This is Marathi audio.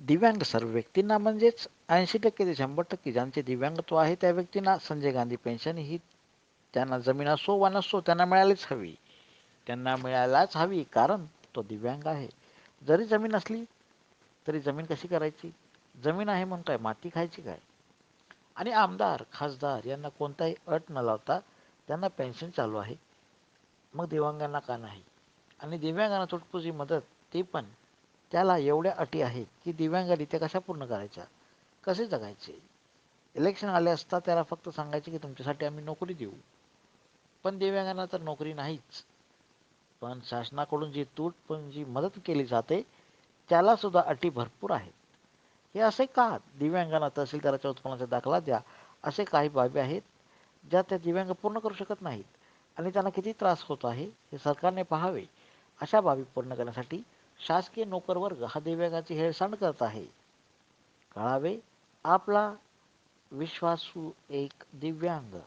दिव्यांग सर्व व्यक्तींना म्हणजेच ऐंशी टक्के ते शंभर टक्के ज्यांचे दिव्यांगत्व आहे त्या व्यक्तींना संजय गांधी पेन्शन ही त्यांना जमीन असो वा नसो त्यांना मिळायलाच हवी. त्यांना मिळायलाच हवी कारण तो दिव्यांग आहे. जरी जमीन असली तरी जमीन कशी करायची? जमीन आहे म्हणून काय माती खायची काय? आणि आमदार खासदार यांना कोणताही अट न लावता त्यांना पेन्शन चालू आहे. मग दिव्यांगांना का नाही? आणि दिव्यांगांना तुटपुजी मदत ती पण त्याला एवढ्या अटी आहेत की दिव्यांगांनी त्या कशा पूर्ण करायच्या? कसे जगायचे? इलेक्शन आले असता त्याला फक्त सांगायचे की तुमच्यासाठी आम्ही नोकरी देऊ. पण दिव्यांगांना तर नोकरी नाहीच. पण शासनाकडून जी तूट पण जी मदत केली जाते त्याला सुद्धा अटी भरपूर आहेत. हे असे का? दिव्यांगांना तहसीलदाराच्या उत्पन्नाचा दाखला द्या. असे काही बाबी आहेत ज्या त्या दिव्यांग पूर्ण करू शकत नाहीत आणि त्यांना किती त्रास होत आहे हे सरकारने पाहावे. अशा बाबी पूर्ण करण्यासाठी शासकीय नोकरवर्ग हा दिव्यांगाची हेळसांड करत आहे. कळावे आपला विश्वासू एक दिव्यांग.